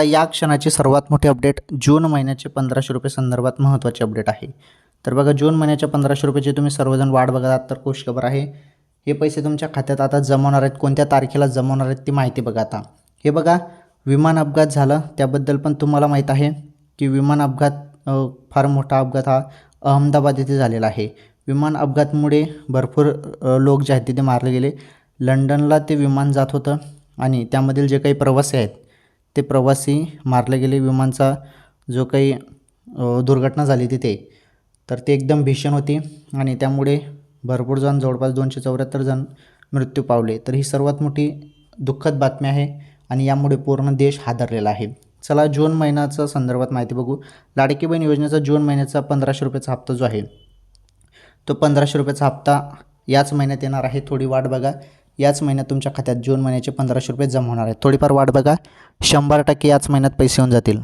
आता या क्षणाची सर्वात मोठी अपडेट जून महिन्याचे पंधराशे रुपये संदर्भात महत्त्वाची अपडेट आहे. तर बघा जून महिन्याच्या पंधराशे रुपयाची तुम्ही सर्वजण वाट बघत आहात तर खुशखबर आहे. हे पैसे तुमच्या खात्यात आता जमवणार आहेत. कोणत्या तारखेला जमवणार आहेत ती माहिती बघा आता. हे बघा विमान अपघात झाला. त्याबद्दल पण तुम्हाला माहीत आहे की विमान अपघात फार मोठा अपघात हा अहमदाबाद येथे झालेला आहे. विमान अपघातामुळे भरपूर लोक जे आहेत तिथे मारले गेले. लंडनला ते विमान जात होतं आणि त्यामधील जे काही प्रवासी आहेत ते प्रवासी मारले गेले विमानचा जो काही दुर्घटना झाली तिथे तर ती एकदम भीषण होती आणि त्यामुळे भरपूर जण जवळपास दोनशे चौऱ्याहत्तर जण मृत्यू पावले. तर ही सर्वात मोठी दुःखद बातमी आहे आणि यामुळे पूर्ण देश हादरलेला आहे. चला जून महिन्याचा संदर्भात माहिती बघू. लाडकी बहीण योजनेचा जून महिन्याचा पंधराशे रुपयाचा हप्ता जो आहे तो पंधराशे रुपयाचा हप्ता याच महिन्यात येणार आहे. थोडी वाट बघा. याच महिन्यात तुमच्या खात्यात जून महिन्याचे पंधराशे रुपये जमा होणार आहेत. थोडीफार वाट बघा. शंभर टक्के याच महिन्यात पैसे येऊन जातील.